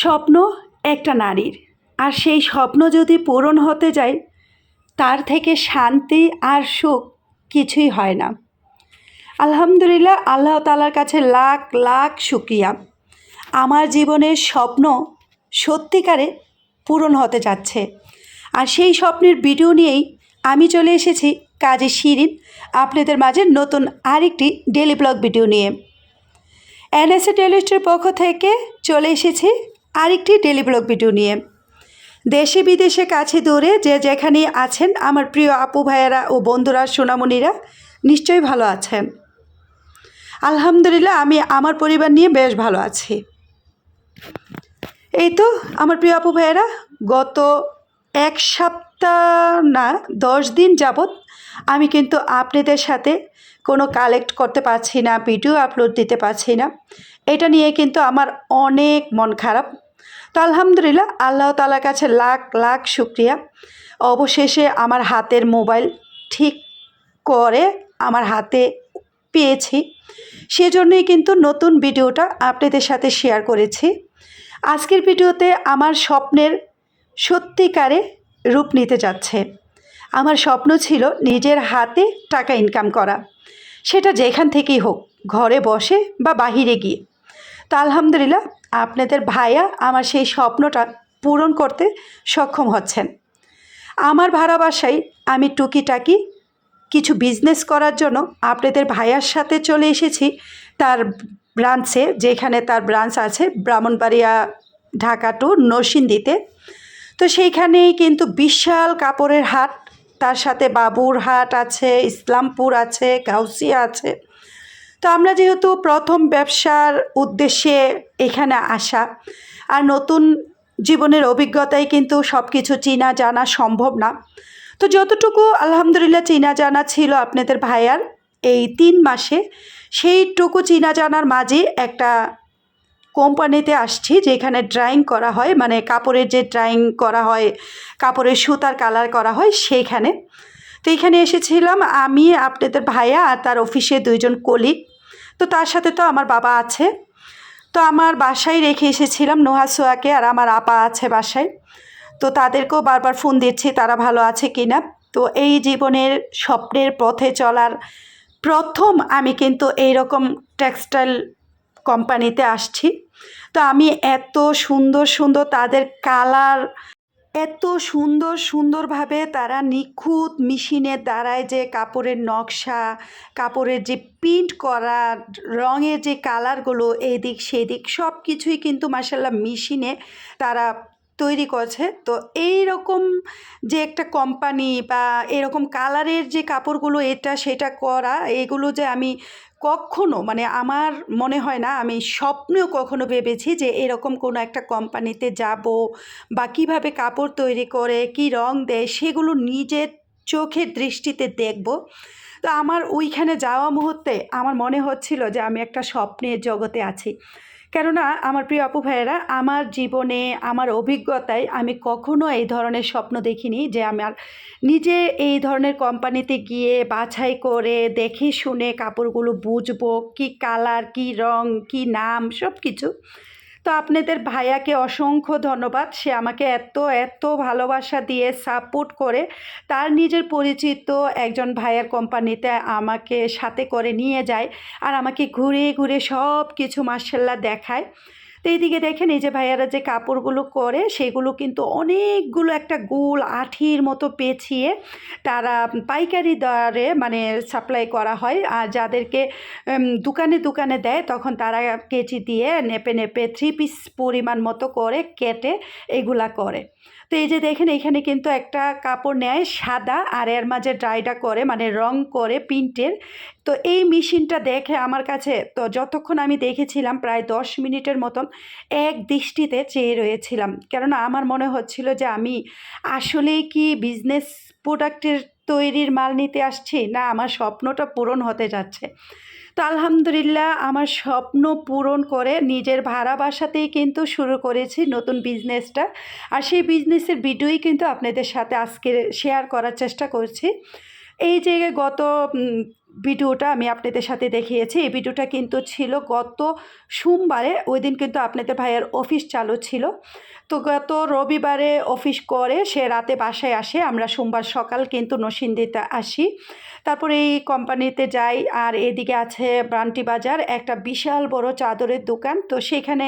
স্বপ্ন একটা নারীর। আর সেই স্বপ্ন যদি পূরণ হতে যায়, তার থেকে শান্তি আর সুখ কিছুই হয় না। আলহামদুলিল্লাহ, আল্লাহ তালার কাছে লাখ লাখ শুক্রিয়া। আমার জীবনের স্বপ্ন সত্যিকারে পূরণ হতে যাচ্ছে। আর সেই স্বপ্নের ভিডিও নিয়েই আমি চলে এসেছি কাজী শিরিন, আপনাদের মাঝে নতুন আরেকটি ডেলি ব্লগ ভিডিও নিয়ে। এনএসএ টেলিস্টের পক্ষ থেকে চলে এসেছি আরেকটি ডেলি ব্লগ ভিডিও নিয়ে। দেশে বিদেশে কাছে দূরে যে যেখানে আছেন, আমার প্রিয় আপু ভাইয়েরা ও বন্ধুরা, সোনামণিরা নিশ্চয়ই ভালো আছেন। আলহামদুলিল্লাহ, আমি আমার পরিবার নিয়ে বেশ ভালো আছি। এই তো, আমার প্রিয় আপু ভাইয়েরা, গত এক সপ্তাহ না, দশ দিন যাবৎ আমি কিন্তু আপনাদের সাথে কোনো কালেক্ট করতে পারছি না ভিডিও আপলোড দিতে পারছি না। এটা নিয়ে কিন্তু আমার অনেক মন খারাপ। তো আলহামদুলিল্লাহ, আল্লাহ তালার কাছে লাখ লাখ শুক্রিয়া। অবশেষে আমার হাতের মোবাইল ঠিক করে আমার হাতে পেয়েছি। সেজন্যই কিন্তু নতুন ভিডিওটা আপনাদের সাথে শেয়ার করেছি। আজকের ভিডিওতে আমার স্বপ্নের সত্যিকারে রূপ নিতে যাচ্ছে। আমার স্বপ্ন ছিল নিজের হাতে টাকা ইনকাম করা। সেটা যেখান থেকেই হোক, ঘরে বসে বা বাহিরে গিয়ে। তো আলহামদুলিল্লাহ, আপনাদের ভাইয়া আমার সেই স্বপ্নটা পূরণ করতে সক্ষম হচ্ছেন। আমার ভাড়া আমি টুকিটাকি কিছু বিজনেস করার জন্য আপনাদের ভাইয়ার সাথে চলে এসেছি। তার ব্রাঞ্চে যেখানে তার ব্রাঞ্চ আছে, ব্রাহ্মণবাড়িয়া, ঢাকা টু নরসিংদীতে। তো সেইখানেই কিন্তু বিশাল কাপড়ের হাট। তার সাথে বাবুর হাট আছে, ইসলামপুর আছে, গাউসিয়া আছে। তো আমরা যেহেতু প্রথম ব্যবসার উদ্দেশ্যে এখানে আসা, আর নতুন জীবনের অভিজ্ঞতায় কিন্তু সব কিছু চিনা জানা সম্ভব না। তো যতটুকু আলহামদুলিল্লাহ চিনা জানা ছিল আপনাদের ভাইয়ার, এই তিন মাসে সেইটুকু চিনা জানার মাঝে একটা কোম্পানিতে আসছি যেখানে ড্রয়িং করা হয় মানে কাপড়ের যে ড্রয়িং করা হয়, কাপড়ের সুতার কালার করা হয় সেইখানে। তো এখানে এসেছিলাম আমি, আপনাদের ভাইয়া আর তার অফিসে দুইজন কলিগ তো তার সাথে তো আমার বাবা আছে। তো আমার বাসায় রেখে এসেছিলাম নোহা সোয়াকে আর আমার আপা আছে বাসায়। তো তাদেরকেও বারবার ফোন দিচ্ছি, তারা ভালো আছে কি না তো এই জীবনের স্বপ্নের পথে চলার প্রথম আমি কিন্তু এইরকম টেক্সটাইল কোম্পানিতে আসছি। তো আমি এত সুন্দর সুন্দর তাদের কালার এত সুন্দর, সুন্দরভাবে তারা নিখুঁত মেশিনের দ্বারায় যে কাপড়ের নকশা, কাপড়ের যে প্রিন্ট করা, রঙের যে কালারগুলো এদিক সেদিক সব কিছুই কিন্তু মাসাল্লাহ মেশিনে তারা তৈরি করছে। তো এই রকম যে একটা কোম্পানি বা এরকম কালারের যে কাপড়গুলো এটা সেটা করা, এগুলো যে আমি কখনো মানে আমার মনে হয় না, আমি স্বপ্নেও কখনো ভেবেছি যে এরকম কোনো একটা কোম্পানিতে যাব বা কীভাবে কাপড় তৈরি করে, কি রং দেয়, সেগুলো নিজের চোখের দৃষ্টিতে দেখব। তো আমার ওইখানে যাওয়া মুহূর্তে আমার মনে হচ্ছিল যে আমি একটা স্বপ্নের জগতে আছি। কেননা আমার প্রিয় আপু ভাইয়েরা, আমার জীবনে, আমার অভিজ্ঞতায় আমি কখনো এই ধরনের স্বপ্ন দেখিনি যে আমার নিজে এই ধরনের কোম্পানিতে গিয়ে বাছাই করে দেখে শুনে কাপড়গুলো বুঝব, কি কালার, কি রং, কি নাম সব কিছু তো আপনাদের ভাইয়াকে অসংখ্য ধন্যবাদ। সে আমাকে এত এত ভালোবাসা দিয়ে সাপোর্ট করে। তার নিজের পরিচিত একজন ভাইয়ার কোম্পানিতে আমাকে সাথে করে নিয়ে যায় আর আমাকে ঘুরে ঘুরে সব কিছু মার্শাল্লা দেখায়। তো এইদিকে দেখেন এই যে ভাইয়ারা যে কাপড়গুলো করে, সেগুলো কিন্তু অনেকগুলো একটা গোল আঠির মতো পেঁচিয়ে তারা পাইকারি দরে মানে সাপ্লাই করা হয়। আর যাদেরকে দোকানে দোকানে দেয়, তখন তারা কেচি দিয়ে নেপে নেপে থ্রি পিস পরিমাণ মতো করে কেটে এগুলা করে। তো এই যে দেখেন, এখানে কিন্তু একটা কাপড় নেয় সাদা আর এর মাঝে ড্রাইটা করে মানে রং করে প্রিন্টের। তো এই মেশিনটা দেখে আমার কাছে, তো যতক্ষণ আমি দেখেছিলাম প্রায় দশ মিনিটের মতন, এক দৃষ্টিতে চেয়ে রয়েছিলাম। কেননা আমার মনে হচ্ছিল যে আমি আসলেই কি বিজনেস প্রোডাক্টের তৈরির মাল নিতে আসছি, না, আমার স্বপ্নটা পূরণ হতে যাচ্ছে। তো আলহামদুলিল্লাহ, আমার স্বপ্ন পূরণ করে নিজের ভাড়া বাসাতেই কিন্তু শুরু করেছি নতুন বিজনেসটা। আর সেই বিজনেসের ভিডিওই কিন্তু আপনাদের সাথে আজকে শেয়ার করার চেষ্টা করছি। এই যে গত ভিডিওটা আমি আপনাদের সাথে দেখিয়েছি। এই ভিডিওটা কিন্তু ছিল গত সোমবারে, ওই দিন কিন্তু আপনাদের ভাইয়ের অফিস চালু ছিল। তো গত রবিবারে অফিস করে, সে রাতে বাসায় আসে। আমরা সোমবার সকাল কিন্তু নসিন্দিতে আসি। তারপরে এই কোম্পানিতে যাই আর এদিকে আছে ব্রান্টি বাজার, একটা বিশাল বড় চাদরের দোকান। তো সেখানে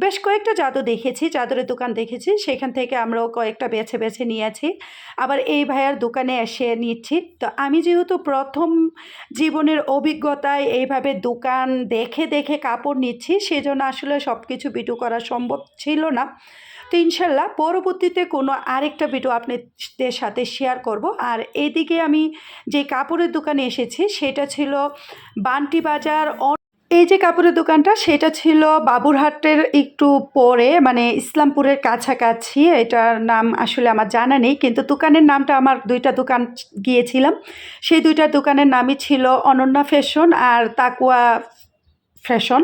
বেশ কয়েকটা চাদর দেখেছি, চাদরের দোকান দেখেছি। সেখান থেকে আমরাও কয়েকটা বেছে বেছে নিয়েছি। আবার এই ভাইয়ার দোকানে এসে নিচ্ছি। তো আমি যেহেতু প্রথম জীবনের অভিজ্ঞতায় এইভাবে দোকান দেখে দেখে কাপড় নিচ্ছি, সেজন্য আসলে সব কিছু বিটু করা সম্ভব ছিল না। তো ইনশাল্লাহ পরবর্তীতে কোনো আরেকটা ভিডিও আপনাদের সাথে শেয়ার করব। আর এদিকে আমি যে কাপড়ের দোকানে এসেছি, সেটা ছিল বান্টি বাজার এই যে কাপড়ের দোকানটা, সেটা ছিল বাবুরহাটের একটু পরে মানে ইসলামপুরের কাছাকাছি। এটার নাম আসলে আমার জানা নেই, কিন্তু দোকানের নামটা আমার দুইটা দোকান গিয়েছিলাম। সেই দুইটা দোকানের নামই ছিল অনন্যা ফ্যাশন আর তাকুয়া ফ্যাশন।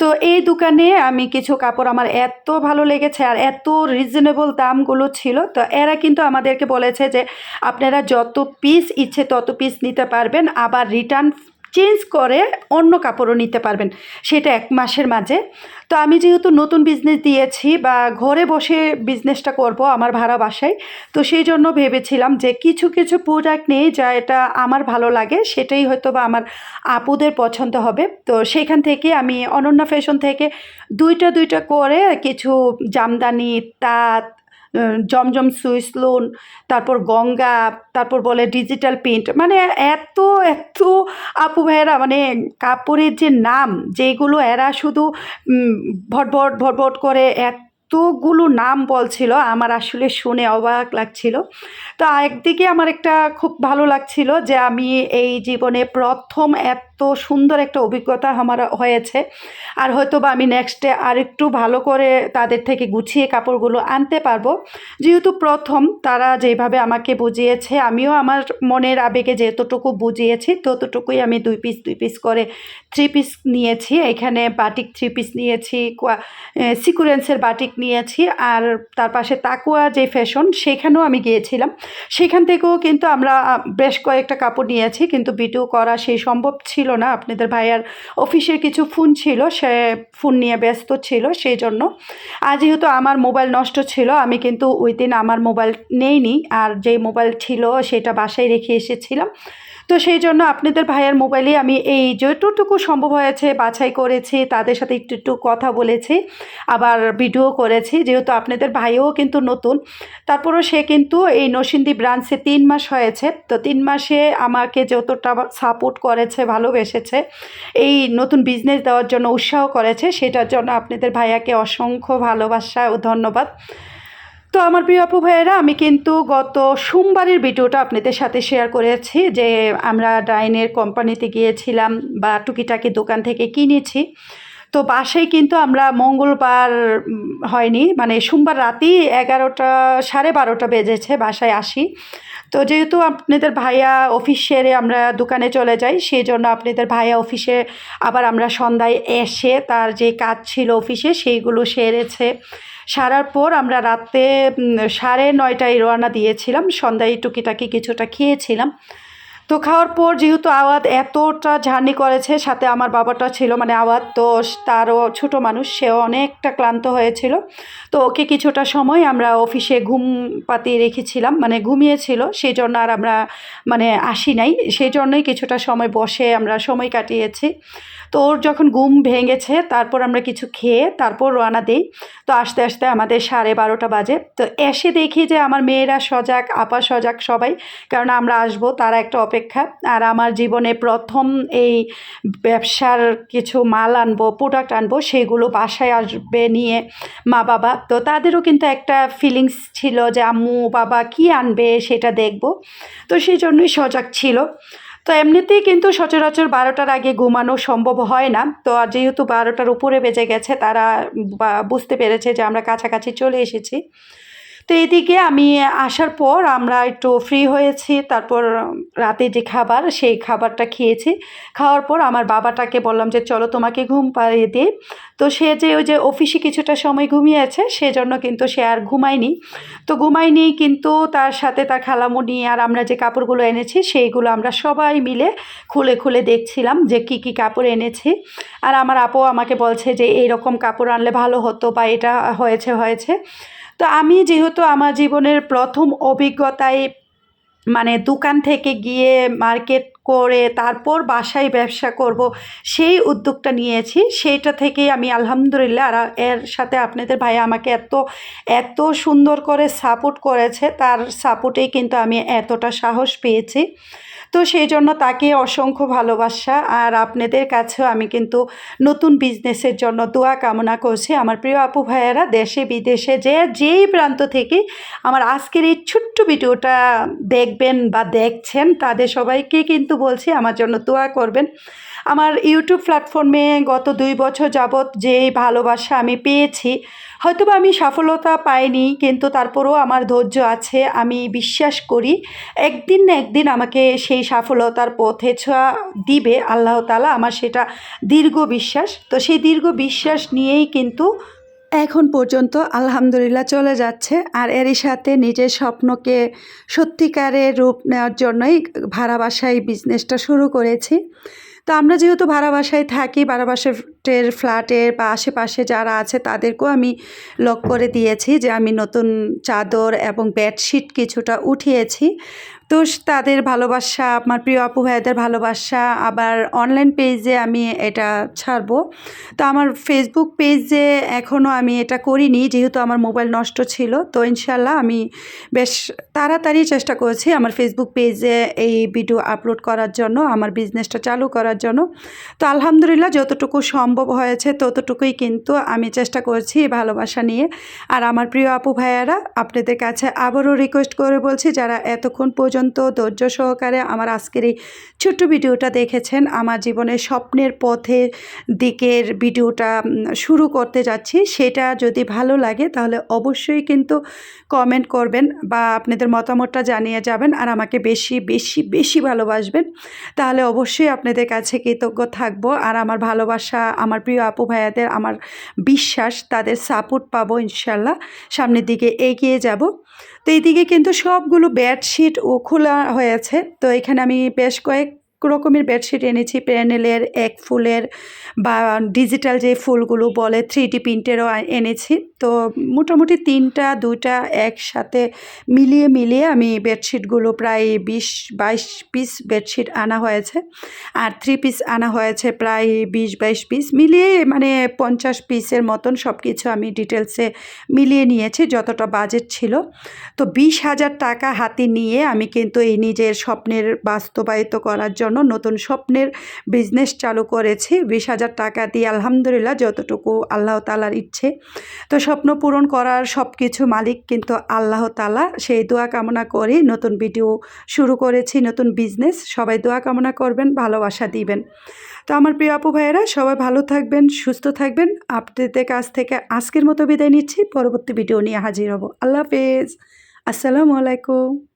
তো এই দোকানে আমি কিছু কাপড় আমার এত ভালো লেগেছে আর এত রিজনেবল দামগুলো ছিল। তো এরা কিন্তু আমাদেরকে বলেছে যে, আপনারা যত পিস ইচ্ছে তত পিস নিতে পারবেন, আবার রিটার্ন চেঞ্জ করে অন্য কাপড়ও নিতে পারবেন। সেটা এক মাসের মাঝে। তো আমি যেহেতু নতুন বিজনেস দিয়েছি বা ঘরে বসে বিজনেসটা করব আমার ভাড়া বাসায়, তো সেই জন্য ভেবেছিলাম যে কিছু কিছু প্রোডাক্ট নেই যা এটা আমার ভালো লাগে, সেটাই হয়তো বা আমার আপুদের পছন্দ হবে। তো সেখান থেকে আমি অনন্যা ফ্যাশন থেকে দুইটা দুইটা করে কিছু জামদানি, তাঁত জমজম সুইস লোন, তারপর গঙ্গা, তারপর বলে ডিজিটাল প্রিন্ট মানে এত এত আপু ভাইয়েরা মানে কাপড়ের যে নাম, যেগুলো এরা শুধু ভটভট ভটভট করে এত এতগুলো নাম বলছিল, আমার আসলে শুনে অবাক লাগছিল। তো একদিকে আমার একটা খুব ভালো লাগছিল যে আমি এই জীবনে প্রথম এত সুন্দর একটা অভিজ্ঞতা আমার হয়েছে। আর হয়তো বা আমি নেক্সটে আরেকটু ভালো করে তাদের থেকে গুছিয়ে কাপড়গুলো আনতে পারব। যেহেতু প্রথম তারা যেভাবে আমাকে বুঝিয়েছে, আমিও আমার মনের আবেগে যেতটুকু বুঝিয়েছি, ততটুকুই আমি দুই পিস দুই পিস করে থ্রি পিস নিয়েছি। এখানে বাটিক থ্রি পিস নিয়েছি সিকুরেন্সের বাটিক নিয়েছি। আর তার পাশে তাকুয়া যে ফ্যাশন সেখানেও আমি গিয়েছিলাম। সেখান থেকেও কিন্তু আমরা বেশ কয়েকটা কাপড় নিয়েছি, কিন্তু ভিডিও করা সেই সম্ভব ছিল না, আপনাদের ভাইয়ার অফিসের কিছু ফোন ছিল, সে ফোন নিয়ে ব্যস্ত ছিল সেই জন্য আর যেহেতু আমার মোবাইল নষ্ট ছিল, আমি কিন্তু ওই দিন আমার মোবাইল নেইনি, আর যে মোবাইল ছিল সেটা বাসায় রেখে এসেছিলাম। তো সেই জন্য আপনাদের ভাইয়ের মোবাইলে আমি এই যতটুকু সম্ভব হয়েছে বাছাই করেছি, তাদের সাথে একটু একটু কথা বলেছি, আবার ভিডিও করেছি, যেহেতু আপনাদের ভাইও কিন্তু নতুন। তারপরও সে কিন্তু এই নসিন্দি ব্রাঞ্চে তিন মাস হয়েছে, তো তিন মাসে আমাকে যতটা সাপোর্ট করেছে, ভালোবেসেছে, এই নতুন বিজনেস দেওয়ার জন্য উৎসাহ করেছে, সেটার জন্য আপনাদের ভাইয়াকে অসংখ্য ভালোবাসা ও ধন্যবাদ। তো আমার প্রিয় আপু ভাইয়েরা, আমি কিন্তু গত সোমবারের ভিডিওটা আপনাদের সাথে শেয়ার করেছি যে আমরা ডাইনের কোম্পানিতে গিয়েছিলাম বা টুকিটাকি দোকান থেকে কিনেছি। তো বাসায় কিন্তু আমরা মঙ্গলবার হয়নি মানে সোমবার রাতেই এগারোটা, সাড়ে বারোটা বেজেছে বাসায় আসি। তো যেহেতু আপনাদের ভাইয়া অফিস সেরে আমরা দোকানে চলে যাই, সেই জন্য আপনাদের ভাইয়া অফিসে আবার আমরা সন্ধ্যায় এসে তার যে কাজ ছিল অফিসে সেইগুলো সেরেছে। সারার পর আমরা রাতে সাড়ে নয়টায় রওনা দিয়েছিলাম। সন্ধ্যায় টুকিটাকি কিছুটা খেয়েছিলাম। তো খাওয়ার পর যেহেতু আওয়াত এতটা জার্নি করেছে, সাথে আমার বাবাটা ছিল মানে আওয়াত তো তারও ছোট মানুষ, সেও অনেকটা ক্লান্ত হয়েছিল। তো ওকে কিছুটা সময় আমরা অফিসে ঘুম পাতিয়ে রেখেছিলাম মানে ঘুমিয়েছিল সেই জন্য আর আমরা মানে আসি নাই। সেই জন্যই কিছুটা সময় বসে আমরা সময় কাটিয়েছি। তো ওর যখন ঘুম ভেঙেছে, তারপর আমরা কিছু খেয়ে তারপর রওনা দিই। তো আস্তে আস্তে আমাদের সাড়ে বারোটা বাজে। তো এসে দেখি যে আমার মেয়েরা সজাগ, আপা সজাগ সবাই, কারণ আমরা আসব, তারা একটা অপেক্ষা। আর আমার জীবনে প্রথম এই ব্যবসার কিছু মাল আনব প্রোডাক্ট আনব, সেগুলো বাসায় আসবে নিয়ে মা বাবা। তো তাদেরও কিন্তু একটা ফিলিংস ছিল যে, আম্মু, বাবা কি আনবে সেটা দেখব। তো সেই জন্যই সজাগ ছিল। তো এমনিতেই কিন্তু সচরাচর বারোটার আগে ঘুমানো সম্ভব হয় না। তো যেহেতু বারোটার উপরে বেজে গেছে, তারা বুঝতে পেরেছে যে আমরা কাছাকাছি চলে এসেছি। তো এদিকে আমি আসার পর আমরা একটু ফ্রি হয়েছি, তারপর রাতে যে খাবার সেই খাবারটা খেয়েছি। খাওয়ার পর আমার বাবাটাকে বললাম যে, চলো তোমাকে ঘুম পাড়িয়ে দিই। তো সে যে ওই যে অফিসে কিছুটা সময় ঘুমিয়েছে সেজন্য কিন্তু সে আর ঘুমায়নি। তো ঘুমায়নি কিন্তু তার সাথে তার খালামুনি আর আমরা যে কাপড়গুলো এনেছি, সেইগুলো আমরা সবাই মিলে খুলে খুলে দেখছিলাম যে কি কি কাপড় এনেছি। আর আমার আপু আমাকে বলছে যে, এইরকম কাপড় আনলে ভালো হতো বা এটা হয়েছে হয়েছে। তো আমি যেহেতু আমার জীবনের প্রথম অভিজ্ঞতায় মানে দোকান থেকে গিয়ে মার্কেট করে তারপর বাসায় ব্যবসা করব, সেই উদ্যোগটা নিয়েছি। সেইটা থেকেই আমি আলহামদুলিল্লাহ আর এর সাথে আপনাদের ভাই আমাকে এত এত সুন্দর করে সাপোর্ট করেছে। তার সাপোর্টেই কিন্তু আমি এতটা সাহস পেয়েছি। তো সেই জন্য তাকে অসংখ্য ভালোবাসা। আর আপনাদের কাছেও আমি কিন্তু নতুন বিজনেসের জন্য দোয়া কামনা করছি। আমার প্রিয় আপু ভাইয়েরা, দেশে, বিদেশে, যে যেই প্রান্ত থেকে আমার আজকের এই ছোট্ট ভিডিওটা দেখবেন বা দেখছেন, তাদের সবাইকে কিন্তু বলছি আমার জন্য দোয়া করবেন। আমার ইউটিউব প্ল্যাটফর্মে গত দুই বছর যাবৎ যে ভালোবাসা আমি পেয়েছি হয়তো বা আমি সফলতা পাইনি, কিন্তু তারপরেও আমার ধৈর্য আছে, আমি বিশ্বাস করি, একদিন না একদিন আমাকে সেই সফলতার পথে ছোঁয়া দিবে, আল্লাহ তালা আমার সেটা দীর্ঘ বিশ্বাস। তো সেই দীর্ঘ বিশ্বাস নিয়েই কিন্তু এখন পর্যন্ত আলহামদুলিল্লাহ চলে যাচ্ছে, আর এরই সাথে নিজের স্বপ্নকে সত্যিকারের রূপ নেওয়ার জন্যই ভাড়া বাসায় বিজনেসটা শুরু করেছি। তো আমরা যেহেতু ভাড়া বাসায় থাকি ভাড়া বাসাটের ফ্ল্যাটের বা আশেপাশে যারা আছে তাদেরকেও আমি লক করে দিয়েছি যে আমি নতুন চাদর এবং বেডশিট কিছুটা উঠিয়েছি। তো তাদের ভালোবাসা, আমার প্রিয় আপু ভাইদের ভালোবাসা আবার অনলাইন পেজে আমি এটা ছাড়বো। তো আমার ফেসবুক পেজে এখনও আমি এটা করিনি, যেহেতু আমার মোবাইল নষ্ট ছিল। তো ইনশাল্লাহ আমি বেশ তাড়াতাড়ি চেষ্টা করেছি আমার ফেসবুক পেজে এই ভিডিও আপলোড করার জন্য, আমার বিজনেসটা চালু করার জন্য। তো আলহামদুলিল্লাহ যতটুকু সম্ভব হয়েছে ততটুকুই কিন্তু আমি চেষ্টা করছি ভালোবাসা নিয়ে। আর আমার প্রিয় আপু ভাইয়ারা, আপনাদের কাছে আবারও রিকোয়েস্ট করে বলছি, যারা এতক্ষণ পর্যন্ত ধৈর্য সহকারে আমার আজকের এই ছোট্ট ভিডিওটা দেখেছেন, আমার জীবনের স্বপ্নের পথের দিকের ভিডিওটা শুরু করতে যাচ্ছি। সেটা যদি ভালো লাগে তাহলে অবশ্যই কিন্তু কমেন্ট করবেন বা আপনাদের মতামতটা জানিয়ে যাবেন আর আমাকে বেশি বেশি বেশি ভালোবাসবেন। তাহলে অবশ্যই আপনাদের কাছে কৃতজ্ঞ থাকব। আর আমার ভালোবাসা আমার প্রিয় আপু ভাইয়াদের আমার বিশ্বাস, তাদের সাপোর্ট পাবো ইনশাল্লাহ সামনের দিকে এগিয়ে যাব। তো এইদিকে কিন্তু সবগুলো বেডশিট ও খোলা হয়েছে। তো এখানে আমি বেশ কয়েক রকমের বেডশিট এনেছি প্যানেলের এক ফুলের বা ডিজিটাল যে ফুলগুলো বলে থ্রি ডি প্রিন্টেরও এনেছি। তো মোটামুটি তিনটা, দুইটা একসাথে মিলিয়ে মিলিয়ে আমি বেডশিটগুলো প্রায় বিশ, বাইশ পিস বেডশিট আনা হয়েছে। আর থ্রি পিস আনা হয়েছে প্রায় বিশ, বাইশ পিস মিলিয়ে মানে পঞ্চাশ পিসের মতন সব কিছু আমি ডিটেলসে মিলিয়ে নিয়েছি, যতটা বাজেট ছিল। তো বিশ হাজার টাকা হাতে নিয়ে আমি কিন্তু এই নিজের স্বপ্নের বাস্তবায়িত করার জন্য নতুন স্বপ্নের বিজনেস চালু করেছি। বিশ হাজার টাকা দিয়ে আলহামদুলিল্লাহ যতটুকু আল্লাহ তালার ইচ্ছে। তো স্বপ্ন পূরণ করার সব কিছু মালিক কিন্তু আল্লাহ তালা সেই দোয়া কামনা করি, নতুন ভিডিও শুরু করেছি, নতুন বিজনেস সবাই দোয়া কামনা করবেন, ভালোবাসা দিবেন। তো আমার প্রিয় আপু ভাইয়েরা, সবাই ভালো থাকবেন, সুস্থ থাকবেন। আপনাদের কাছ থেকে আজকের মতো বিদায় নিচ্ছি। পরবর্তী ভিডিও নিয়ে হাজির হব। আল্লাহ হাফেজ। আসসালামু আলাইকুম।